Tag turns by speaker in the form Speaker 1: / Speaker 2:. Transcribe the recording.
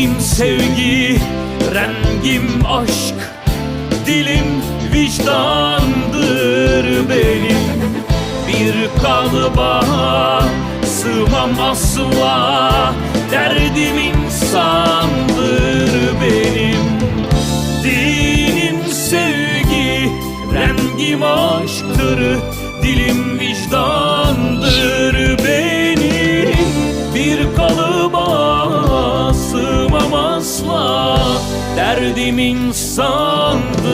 Speaker 1: Dilim sevgi, rengim aşk Dilim vicdandır benim. Bir kalıba sığmam asla Derdim insandır benim. Dinim sevgi, rengim aşktır Dilim vicdandır asla Derdim insandır. benim